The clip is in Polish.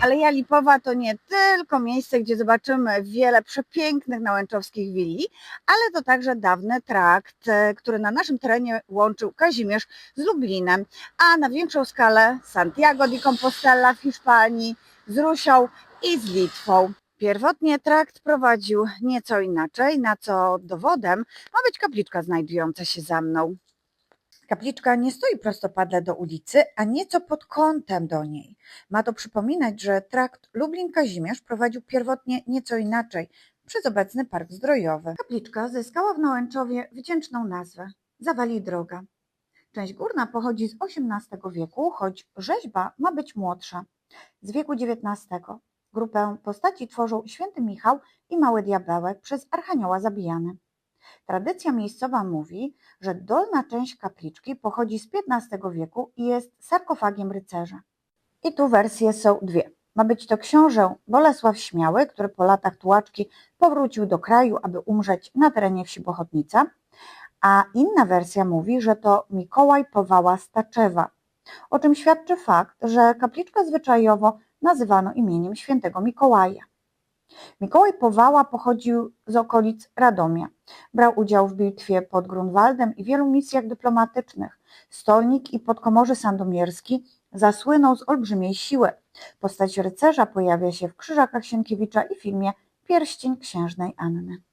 Aleja Lipowa to nie tylko miejsce, gdzie zobaczymy wiele przepięknych nałęczowskich willi, ale to także dawny trakt, e, który na naszym terenie łączył Kazimierz z Lublinem, a na większą skalę Santiago de Compostela w Hiszpanii, z Rusią i z Litwą. Pierwotnie trakt prowadził nieco inaczej, na co dowodem ma być kapliczka znajdująca się za mną. Kapliczka nie stoi prostopadle do ulicy, a nieco pod kątem do niej. Ma to przypominać, że trakt Lublin-Kazimierz prowadził pierwotnie nieco inaczej przez obecny park zdrojowy. Kapliczka zyskała w Nałęczowie wdzięczną nazwę Zawali Droga. Część górna pochodzi z XVIII wieku, choć rzeźba ma być młodsza, z wieku XIX. Grupę postaci tworzą święty Michał i mały diabełek przez Archanioła zabijany. Tradycja miejscowa mówi, że dolna część kapliczki pochodzi z XV wieku i jest sarkofagiem rycerza. I tu wersje są dwie. Ma być to książę Bolesław Śmiały, który po latach tułaczki powrócił do kraju, aby umrzeć na terenie wsi Bochotnica, a inna wersja mówi, że to Mikołaj Powała Staczewa, o czym świadczy fakt, że kapliczkę zwyczajowo nazywano imieniem świętego Mikołaja. Mikołaj Powała pochodził z okolic Radomia. Brał udział w bitwie pod Grunwaldem i wielu misjach dyplomatycznych. Stolnik i podkomorze sandomierski zasłynął z olbrzymiej siły. Postać rycerza pojawia się w Krzyżakach Sienkiewicza i filmie Pierścień księżnej Anny.